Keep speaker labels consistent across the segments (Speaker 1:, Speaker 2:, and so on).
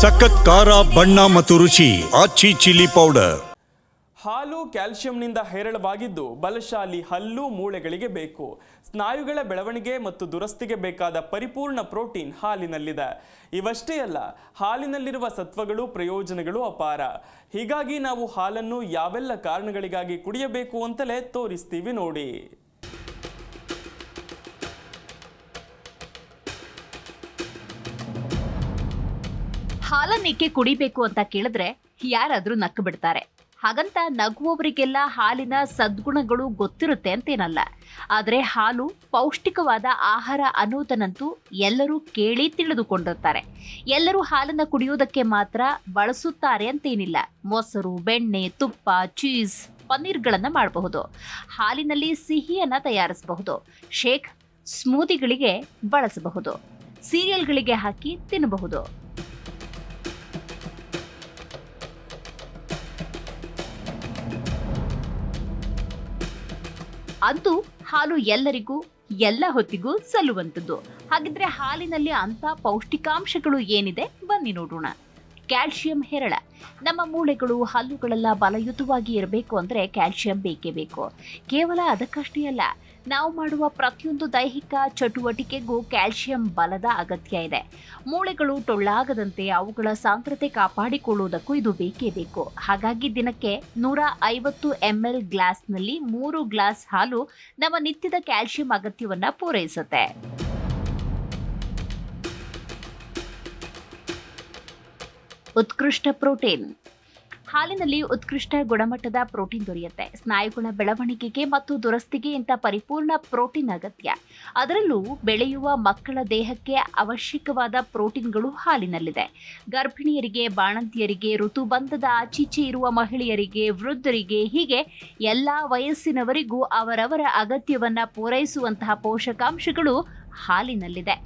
Speaker 1: ಸಖತ್ ಖಾರ, ಬಣ್ಣ ಮತ್ತು ರುಚಿ, ಆಚಿ ಚಿಲ್ಲಿ ಪೌಡರ್.
Speaker 2: ಹಾಲು ಕ್ಯಾಲ್ಸಿಯಂನಿಂದ ಹೇರಳವಾಗಿದ್ದು ಬಲಶಾಲಿ ಹಲ್ಲು ಮೂಳೆಗಳಿಗೆ ಬೇಕು. ಸ್ನಾಯುಗಳ ಬೆಳವಣಿಗೆ ಮತ್ತು ದುರಸ್ತಿಗೆ ಬೇಕಾದ ಪರಿಪೂರ್ಣ ಪ್ರೋಟೀನ್ ಹಾಲಿನಲ್ಲಿದೆ. ಇವಷ್ಟೇ ಅಲ್ಲ, ಹಾಲಿನಲ್ಲಿರುವ ಸತ್ವಗಳು, ಪ್ರಯೋಜನಗಳು ಅಪಾರ. ಹೀಗಾಗಿ ನಾವು ಹಾಲನ್ನು ಯಾವೆಲ್ಲ ಕಾರಣಗಳಿಗಾಗಿ ಕುಡಿಯಬೇಕು ಅಂತಲೇ ತೋರಿಸ್ತೀವಿ ನೋಡಿ.
Speaker 3: ಹಾಲನ್ನೇಕೆ ಕುಡಿಬೇಕು ಅಂತ ಕೇಳಿದ್ರೆ ಯಾರಾದ್ರೂ ನಕ್ಕು ಬಿಡ್ತಾರೆ. ಹಾಗಂತ ನಗುವವರಿಗೆಲ್ಲ ಹಾಲಿನ ಸದ್ಗುಣಗಳು ಗೊತ್ತಿರುತ್ತೆ ಅಂತೇನಲ್ಲ. ಆದರೆ ಹಾಲು ಪೌಷ್ಟಿಕವಾದ ಆಹಾರ ಅನ್ನೋದನ್ನಂತೂ ಎಲ್ಲರೂ ಕೇಳಿ ತಿಳಿದುಕೊಂಡಿರ್ತಾರೆ. ಎಲ್ಲರೂ ಹಾಲನ್ನು ಕುಡಿಯೋದಕ್ಕೆ ಮಾತ್ರ ಬಳಸುತ್ತಾರೆ ಅಂತೇನಿಲ್ಲ. ಮೊಸರು, ಬೆಣ್ಣೆ, ತುಪ್ಪ, ಚೀಸ್, ಪನ್ನೀರ್ಗಳನ್ನು ಮಾಡಬಹುದು. ಹಾಲಿನಲ್ಲಿ ಸಿಹಿಯನ್ನು ತಯಾರಿಸಬಹುದು. ಶೇಕ್, ಸ್ಮೂದಿಗಳಿಗೆ ಬಳಸಬಹುದು. ಸೀರಿಯಲ್ಗಳಿಗೆ ಹಾಕಿ ತಿನ್ನಬಹುದು ಅಂತೂ ಹಾಲು ಎಲ್ಲರಿಗೂ, ಎಲ್ಲ ಹೊತ್ತಿಗೂ ಸಲ್ಲುವಂಥದ್ದು. ಹಾಗಿದ್ರೆ ಹಾಲಿನಲ್ಲಿ ಅಂಥ ಪೌಷ್ಟಿಕಾಂಶಗಳು ಏನಿದೆ? ಬನ್ನಿ ನೋಡೋಣ. ಕ್ಯಾಲ್ಸಿಯಂ ಹೇರಳ. ನಮ್ಮ ಮೂಳೆಗಳು, ಹಲ್ಲುಗಳೆಲ್ಲ ಬಲಯುತವಾಗಿ ಇರಬೇಕು ಅಂದರೆ ಕ್ಯಾಲ್ಸಿಯಂ ಬೇಕೇ ಬೇಕು. ಕೇವಲ ಅದಕ್ಕಷ್ಟೇ ಅಲ್ಲ ನಾವು ಮಾಡುವ ಪ್ರತಿಯೊಂದು ದೈಹಿಕ ಚಟುವಟಿಕೆಗೂ ಕ್ಯಾಲ್ಸಿಯಂ ಬಲದ ಅಗತ್ಯ ಇದೆ. ಮೂಳೆಗಳು ಟೊಳ್ಳಾಗದಂತೆ ಅವುಗಳ ಸಾಂದ್ರತೆ ಕಾಪಾಡಿಕೊಳ್ಳುವುದಕ್ಕೂ ಇದು ಬೇಕೇ ಬೇಕು. ಹಾಗಾಗಿ ದಿನಕ್ಕೆ ನೂರ ಐವತ್ತು ಎಂ ಎಲ್ ಗ್ಲಾಸ್ನಲ್ಲಿ ಮೂರು ಗ್ಲಾಸ್ ಹಾಲು ನಮ್ಮ ನಿತ್ಯದ ಕ್ಯಾಲ್ಸಿಯಂ ಅಗತ್ಯವನ್ನು ಪೂರೈಸುತ್ತೆ. ಉತ್ಕೃಷ್ಟ ಪ್ರೋಟೀನ್. ಹಾಲಿನಲ್ಲಿ ಉತ್ಕೃಷ್ಟ ಗುಣಮಟ್ಟದ ಪ್ರೋಟೀನ್ ದೊರೆಯುತ್ತೆ. ಸ್ನಾಯುಗಳ ಬೆಳವಣಿಗೆಗೆ ಮತ್ತು ದುರಸ್ತಿಗೆ ಇಂಥ ಪರಿಪೂರ್ಣ ಪ್ರೋಟೀನ್ ಅಗತ್ಯ. ಅದರಲ್ಲೂ ಬೆಳೆಯುವ ಮಕ್ಕಳ ದೇಹಕ್ಕೆ ಅವಶ್ಯಕವಾದ ಪ್ರೋಟೀನ್ಗಳು ಹಾಲಿನಲ್ಲಿದೆ. ಗರ್ಭಿಣಿಯರಿಗೆ, ಬಾಣಂತಿಯರಿಗೆ, ಋತುಬಂಧದ ಆಚೀಚೆ ಇರುವ ಮಹಿಳೆಯರಿಗೆ, ವೃದ್ಧರಿಗೆ ಹೀಗೆ ಎಲ್ಲ ವಯಸ್ಸಿನವರಿಗೂ ಅವರವರ ಅಗತ್ಯವನ್ನು ಪೂರೈಸುವಂತಹ ಪೋಷಕಾಂಶಗಳು ಹಾಲಿನಲ್ಲಿದೆ.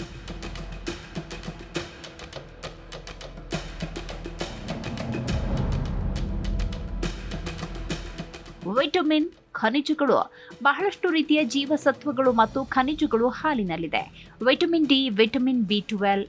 Speaker 3: ವಿಟಮಿನ್, ಖನಿಜಗಳು, ಬಹಳಷ್ಟು ರೀತಿಯ ಜೀವಸತ್ವಗಳು ಮತ್ತು ಖನಿಜಗಳು ಹಾಲಿನಲ್ಲಿದೆ. Vitamin D, vitamin B twelve,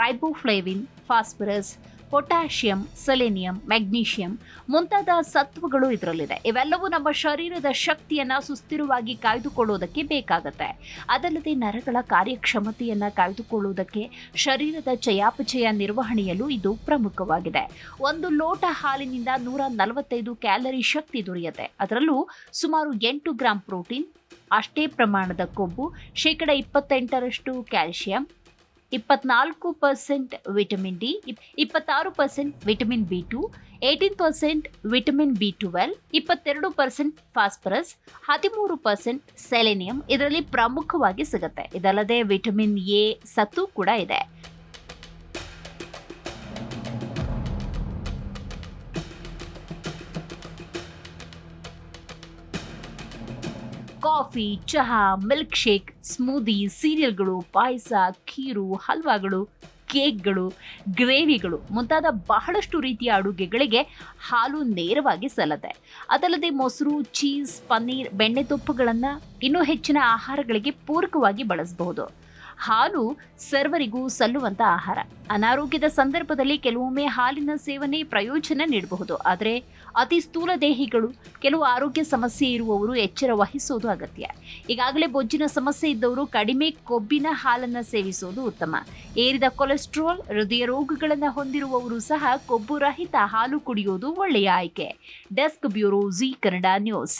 Speaker 3: riboflavin, phosphorus potassium, selenium magnesium ಮುಂತಾದ ಸತ್ವಗಳು ಇದರಲ್ಲಿದೆ. ಇವೆಲ್ಲವೂ ನಮ್ಮ ಶರೀರದ ಶಕ್ತಿಯನ್ನು ಸುಸ್ಥಿರವಾಗಿ ಕಾಯ್ದುಕೊಳ್ಳುವುದಕ್ಕೆ ಬೇಕಾಗುತ್ತೆ. ಅದಲ್ಲದೆ ನರಗಳ ಕಾರ್ಯಕ್ಷಮತೆಯನ್ನು ಕಾಯ್ದುಕೊಳ್ಳುವುದಕ್ಕೆ ಶರೀರದ ಚಯಾಪಚಯ ನಿರ್ವಹಣೆಯಲ್ಲೂ ಇದು ಪ್ರಮುಖವಾಗಿದೆ. ಒಂದು ಲೋಟ ಹಾಲಿನಿಂದ ನೂರ ನಲವತ್ತೈದು ಕ್ಯಾಲರಿ ಶಕ್ತಿ ದೊರೆಯುತ್ತೆ. ಅದರಲ್ಲೂ ಸುಮಾರು ಎಂಟು ಗ್ರಾಂ ಪ್ರೋಟೀನ್, ಅಷ್ಟೇ ಪ್ರಮಾಣದ ಕೊಬ್ಬು, ಶೇಕಡ ಇಪ್ಪತ್ತೆಂಟರಷ್ಟು ಕ್ಯಾಲ್ಸಿಯಂ ಇಪ್ಪತ್ನಾಲ್ಕು ಪರ್ಸೆಂಟ್ ವಿಟಮಿನ್ ಡಿ ಇಪ್ಪತ್ತಾರು percent vitamin B two, eighteen percent vitamin B twelve, ಇಪ್ಪತ್ತೆರಡು ಪರ್ಸೆಂಟ್ ಫಾಸ್ಫರಸ್, ಹದಿಮೂರು ಪರ್ಸೆಂಟ್ ಸೆಲೆನಿಯಂ ಇದರಲ್ಲಿ ಪ್ರಮುಖವಾಗಿ ಸಿಗುತ್ತೆ. ಇದಲ್ಲದೆ ವಿಟಮಿನ್ ಎ ಸತ್ತು ಕೂಡ ಇದೆ. ಕಾಫಿ, ಚಹಾ ಮಿಲ್ಕ್ ಶೇಕ್ ಸ್ಮೂದಿ, ಸೀರಿಯಲ್ಗಳು, ಪಾಯಸ, ಖೀರು, ಹಲ್ವಾಗಳು, ಕೇಕ್ಗಳು, ಗ್ರೇವಿಗಳು ಮುಂತಾದ ಬಹಳಷ್ಟು ರೀತಿಯ ಅಡುಗೆಗಳಿಗೆ ಹಾಲು ನೇರವಾಗಿ ಸಲ್ಲದೆ ಅದಲ್ಲದೆ ಮೊಸರು, ಚೀಸ್, ಪನ್ನೀರ್, ಬೆಣ್ಣೆ ತುಪ್ಪುಗಳನ್ನು ಇನ್ನೂ ಹೆಚ್ಚಿನ ಆಹಾರಗಳಿಗೆ ಪೂರಕವಾಗಿ ಬಳಸಬಹುದು. ಹಾಲು ಸರ್ವರಿಗೂ ಸಲ್ಲುವಂತ ಆಹಾರ. ಅನಾರೋಗ್ಯದ ಸಂದರ್ಭದಲ್ಲಿ ಕೆಲವೊಮ್ಮೆ ಹಾಲಿನ ಸೇವನೆ ಪ್ರಯೋಜನ ನೀಡಬಹುದು. ಆದರೆ ಅತಿ ಸ್ಥೂಲ ದೇಹಿಗಳು, ಕೆಲವು ಆರೋಗ್ಯ ಸಮಸ್ಯೆ ಇರುವವರು ಎಚ್ಚರ ವಹಿಸೋದು ಅಗತ್ಯ. ಈಗಾಗಲೇ ಬೊಜ್ಜಿನ ಸಮಸ್ಯೆ ಇದ್ದವರು ಕಡಿಮೆ ಕೊಬ್ಬಿನ ಹಾಲನ್ನು ಸೇವಿಸೋದು ಉತ್ತಮ. ಏರಿದ ಕೊಲೆಸ್ಟ್ರಾಲ್, ಹೃದಯ ರೋಗಗಳನ್ನು ಹೊಂದಿರುವವರು ಸಹ ಕೊಬ್ಬು ರಹಿತ ಹಾಲು ಕುಡಿಯೋದು ಒಳ್ಳೆಯ ಆಯ್ಕೆ. Desk bureau Zee Kannada news.